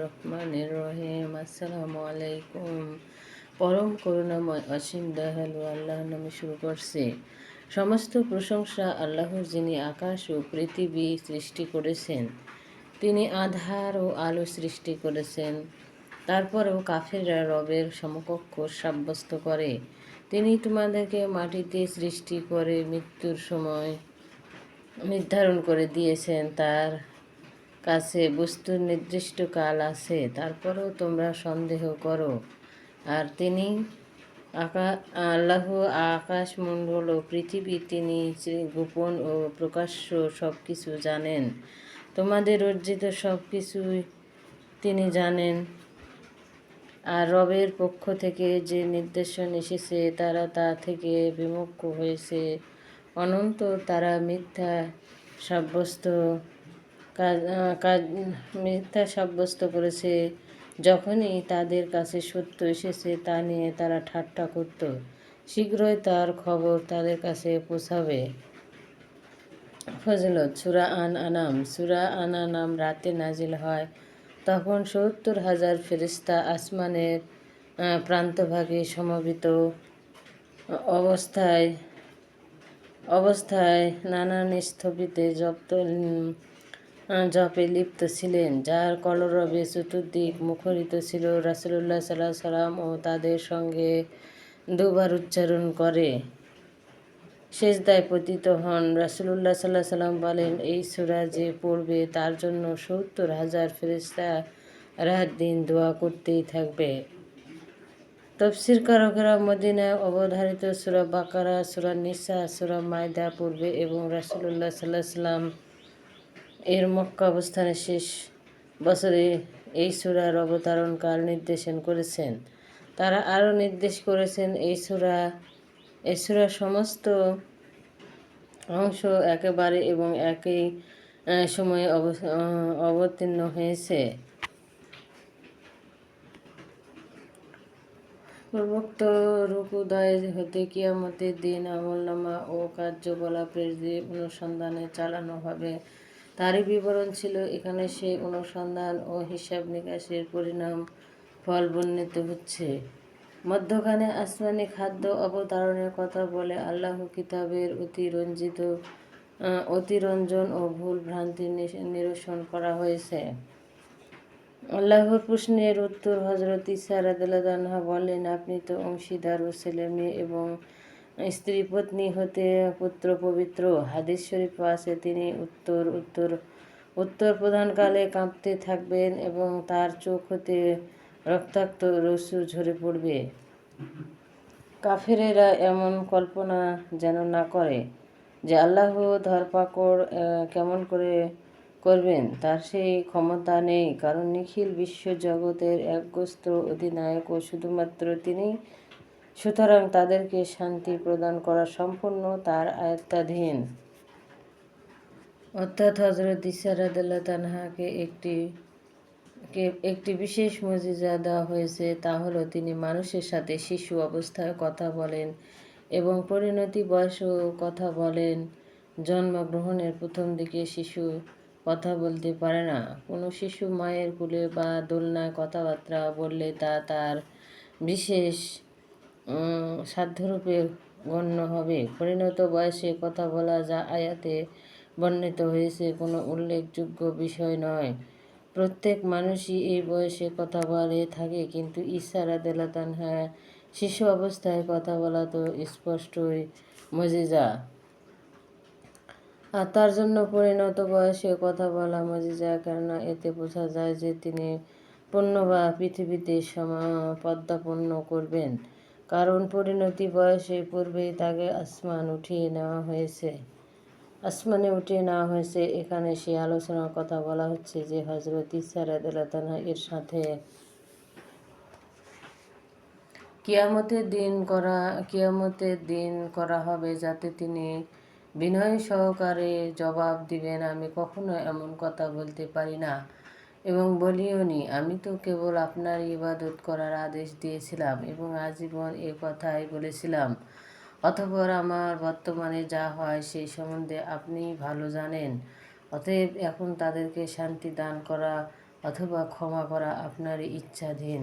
রহমানির আলাইকুম পরম করুণাময় অসীম দয়ালু আল্লাহ নামে শুরু করছে। সমস্ত প্রশংসা আল্লাহর যিনি আকাশ ও পৃথিবী সৃষ্টি করেছেন, তিনি আধার ও আলো সৃষ্টি করেছেন। তারপরেও কাফেররা রবের সমকক্ষ সাব্যস্ত করে। তিনি তোমাদেরকে মাটিতে সৃষ্টি করে মৃত্যুর সময় নির্ধারণ করে দিয়েছেন, তার কাছে বস্তুর নির্দিষ্ট কাল আছে, তারপরেও তোমরা সন্দেহ করো। আর তিনি আকা, আল্লাহ আকাশমণ্ডল ও পৃথিবী, তিনি গোপন ও প্রকাশ্য সব কিছু জানেন। তোমাদের অর্জিত সব কিছুই তিনি জানেন। আর রবের পক্ষ থেকে যে নির্দেশন এসেছে, তারা তা থেকে বিমুখ হয়েছে। অনন্ত, তারা মিথ্যা সাব্যস্ত কাজ মিথ্যা সাব্যস্ত করেছে। যখনই তাদের কাছে সত্য এসেছে, তা নিয়ে তারা ঠাট্টা করত। শীঘ্রই তার খবর তাদের কাছে পৌঁছাবে। ফজলত, সুরা আন আনাম সুরা আন আনাম রাতে নাজিল হয়। তখন সত্তর হাজার ফেরিস্তা আসমানের প্রান্তভাগে সমবেত অবস্থায় অবস্থায় নানান স্থবিতে জপ্ত জপে লিপ্ত ছিলেন, যার কলরবে চতুর্দিক মুখরিত ছিল। রাসুলুল্লাহ সাল্লাহ সাল্লাম ও তাদের সঙ্গে দুবার উচ্চারণ করে। শেষদায় পতিত হন। রাসুলুল্লাহ সাল্লাহ সাল্লাম বলেন, এই সুরা যে পড়বে তার জন্য সত্তর হাজার ফেরিস্তা রাত দিন দোয়া করতেই থাকবে। তফসির কারকেরা মদিনায় অবধারিত সুরা বাকারা, সুরা নিসা, সুরা মায়দা পূর্বে এবং রাসুল্লাহ সাল্লাহ সাল্লাম এর মক্কা অবস্থানে শেষ বছরে এই সুরার অবতারণ কাল নির্দেশন করেছেন। তারা আরও নির্দেশ করেছেন, এই সুরা এই সুরার সমস্ত অংশ একেবারে এবং একই সময়ে অবতীর্ণ হয়েছে। পূর্বোক্ত রূপোদয় হতে কিয়ামতের দিন আমলনামা ও কার্যকলাপের যে অনুসন্ধানে চালানো হবে, তারই বিবরণ ছিল। এখানে সেই অনুসন্ধান ও হিসাব নিকাশের পরিণাম ফল বর্ণিত হচ্ছে। মধ্যখানে আসমানি খাদ্য অবতারণের কথা বলে আল্লাহ কিতাবের অতিরঞ্জিত অতিরঞ্জন ও ভুল ভ্রান্তি নিরসন করা হয়েছে। আল্লাহর প্রশ্নের উত্তর হজরত ইসা রাদানহা বলেন, আপনি তো অংশীদার ও ছেলে মেয়ে এবং স্ত্রী পত্নী হতে পুত্র পবিত্র। হাদিস শরীফ আছে, তিনি উত্তর উত্তর উত্তর প্রধানকালে কাঁপতে থাকবেন এবং তার চোখ হতে রক্তাক্ত রসু ঝরে পড়বে। কাফেরেরা এমন কল্পনা যেন না করে যে আল্লাহ ধরপাকড় কেমন করে করবেন, তার সেই ক্ষমতা নেই। কারণ নিখিল বিশ্ব জগতের একগ্রস্ত অধিনায়ক ও শুধুমাত্র তিনি সুতরাং তাদেরকে শান্তি প্রদান করা সম্পূর্ণ তার আয়ত্তাধীন। অর্থাৎ হজরত ইসারাদুল্লাহ তানহাকে একটি, কে, একটি বিশেষ মজিজা দেওয়া হয়েছে, তা হলো তিনি মানুষের সাথে শিশু অবস্থায় কথা বলেন এবং পরিণতি বয়সেও কথা বলেন। জন্মগ্রহণের প্রথম দিকে শিশু কথা বলতে পারে না। কোনো শিশু মায়ের কুলে বা দোলনায় কথাবার্তা বললে তা তার বিশেষ সাধ্যরূপে গণ্য হবে। পরিণত বয়সে কথা বলা যা আয়াতে বর্ণিত হয়েছে কোনো উল্লেখযোগ্য বিষয় নয়। প্রত্যেক মানুষই এই বয়সে কথা বলে থাকে, কিন্তু ঈশা হ্যাঁ শিশু অবস্থায় কথা বলা তো স্পষ্টই মজিজা। আর তার জন্য পরিণত বয়সে কথা বলা মজিজা, কেননা এতে বোঝা যায় যে তিনি পণ্য বা পৃথিবীতে পদ্মাপন্ন করবেন। কারণ পরিণতি বয়সে পূর্বেই তাকে আসমান উঠিয়ে নেওয়া হয়েছে। আসমানে উঠিয়ে নেওয়া হয়েছে। এখানে সে আলোচনার কথা বলা হচ্ছে যে হজরত ইসারাদানা এর সাথে কিয়ামতের দিন করা, কিয়ামতের দিন করা হবে যাতে তিনি বিনয় সহকারে জবাব দিবেন আমি কখনো এমন কথা বলতে পারি না। এবং বলিও নি, আমি তো কেবল আপনার ইবাদত করার আদেশ দিয়েছিলাম এবং আজীবন এ কথাই বলেছিলাম। অতপর আমার বর্তমানে যা হয় সেই সম্বন্ধে আপনি ভালো জানেন। অতএব এখন তাদেরকে শান্তি দান করা অথবা ক্ষমা করা আপনার ইচ্ছাধীন।